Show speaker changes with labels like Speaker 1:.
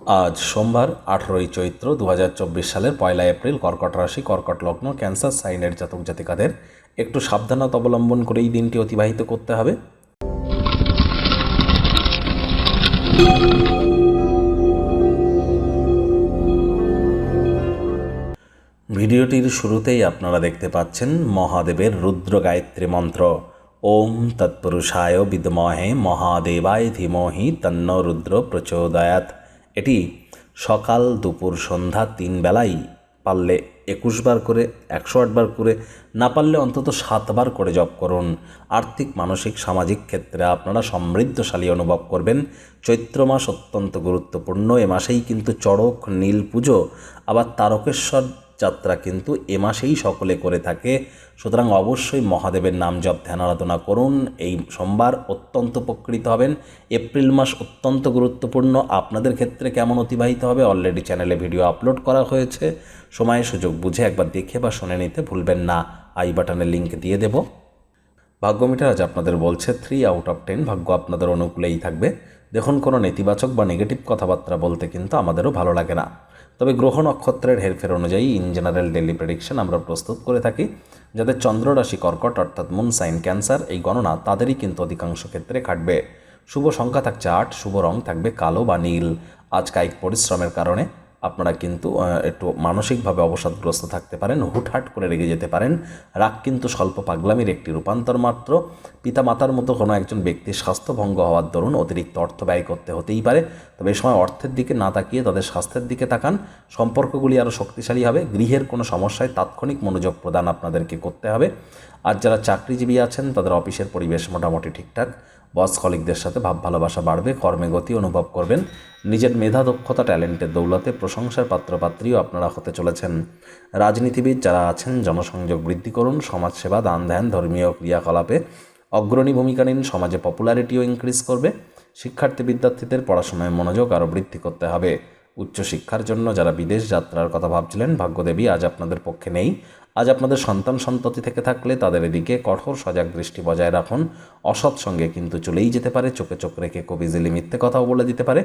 Speaker 1: আজ সোমবার, আঠেরোই চৈত্র দু হাজার চব্বিশ সালের পয়লা এপ্রিল, কর্কট রাশি, কর্কট লগ্ন, ক্যান্সার, সাইনের জাতক জাতিকাদের একটু সাবধানতা অবলম্বন করে এই দিনটি অতিবাহিত করতে হবে। ভিডিওটির শুরুতেই আপনারা দেখতে পাচ্ছেন মহাদেবের রুদ্র গায়ত্রী মন্ত্র। ওম তৎপুরুষায় বিদমহে মহাদেবায় ধীমহি তন্ন রুদ্র প্রচোদয়াত এটি সকাল দুপুর সন্ধ্যা তিন বেলাই পারলে একুশ বার করে, একশো আটবার করে, না পারলে অন্তত সাতবার করে জপ করুন। আর্থিক, মানসিক, সামাজিক ক্ষেত্রে আপনারা সমৃদ্ধশালী অনুভব করবেন। চৈত্র মাস অত্যন্ত গুরুত্বপূর্ণ, এ মাসেই কিন্তু চড়ক, নীল পুজো, আবার তারকেশ্বর যাত্রা কিন্তু এ মাসেই সকলে করে থাকে। সুতরাং অবশ্যই মহাদেবের নাম জপ, ধ্যান, আরাধনা করুন। এই সোমবার অত্যন্ত উপকৃত হবেন। এপ্রিল মাস অত্যন্ত গুরুত্বপূর্ণ। আপনাদের ক্ষেত্রে কেমন অতিবাহিত হবে? অলরেডি চ্যানেলে ভিডিও আপলোড করা হয়েছে। সময় সুযোগ বুঝে একবার দেখে বা শুনে নিতে ভুলবেন না। আই বাটনের লিঙ্ক দিয়ে দেব। ভাগ্য মিটার আজ আপনাদের বলছে থ্রি আউট অফ টেন ভাগ্য আপনাদের অনুকূলেই থাকবে। দেখুন, কোনো নেতিবাচক বা নেগেটিভ কথাবার্তা বলতে কিন্তু আমাদেরও ভালো লাগে না। তবে গ্রহ নক্ষত্রের হেরফের অনুযায়ী ইন জেনারেল ডেলি প্রেডিকশন আমরা প্রস্তুত করে থাকি যাদের চন্দ্ররাশি কর্কট অর্থাৎ মুন সাইন ক্যান্সার এই গণনা তাদেরই কিন্তু অধিকাংশ ক্ষেত্রে খাটবে। শুভ সংখ্যা থাকছে আট, শুভ রং থাকবে কালো বা নীল। আজ কায়িক পরিশ্রমের কারণে আপনারা কিন্তু একটু মানসিকভাবে অবসাদগ্রস্ত থাকতে পারেন, হুটহাট করে রেগে যেতে পারেন। রাগ কিন্তু স্বল্প পাগলামির একটি রূপান্তর মাত্র। পিতা মাতার মতো কোনো একজন ব্যক্তির স্বাস্থ্যভঙ্গ হওয়ার দরুন অতিরিক্ত অর্থ ব্যয় করতে হতেই পারে। তবে এই সময় অর্থের দিকে না তাকিয়ে তাদের স্বাস্থ্যের দিকে তাকান। সম্পর্কগুলি আরও শক্তিশালী হবে। গৃহের কোনো সমস্যায় তাৎক্ষণিক মনোযোগ প্রদান আপনাদেরকে করতে হবে। আর যারা চাকরিজীবী আছেন, তাদের অফিসের পরিবেশ মোটামুটি ঠিকঠাক। বস কলিকদের সাথে ভাব ভালোবাসা বাড়বে। কর্মে গতি অনুভব করবেন। নিজের মেধা, দক্ষতা, ট্যালেন্টের দৌলতে প্রশংসার পাত্রপাত্রীও আপনারা হতে চলেছেন। রাজনীতিবিদ যারা আছেন, জনসংযোগ বৃদ্ধি করুন, সমাজসেবা, দান ধ্যান, ধর্মীয় ক্রিয়াকলাপে অগ্রণী ভূমিকা নিন, সমাজে পপুলারিটিও ইনক্রিজ করবে। শিক্ষার্থী, বিদ্যার্থীদের পড়াশোনায় মনোযোগ আরও বৃদ্ধি করতে হবে। উচ্চশিক্ষার জন্য যারা বিদেশ যাত্রার কথা ভাবছিলেন, ভাগ্যদেবী, আজ আপনাদের পক্ষে নেই। আজ আপনাদের সন্তান সন্ততি থেকে থাকলে তাদের এদিকে কঠোর সজাগ দৃষ্টি বজায় রাখুন। অসৎ সঙ্গে কিন্তু চলেই যেতে পারে, চোখে চোখ রেখে কবিজিলি মিথ্যে কথাও বলে দিতে পারে।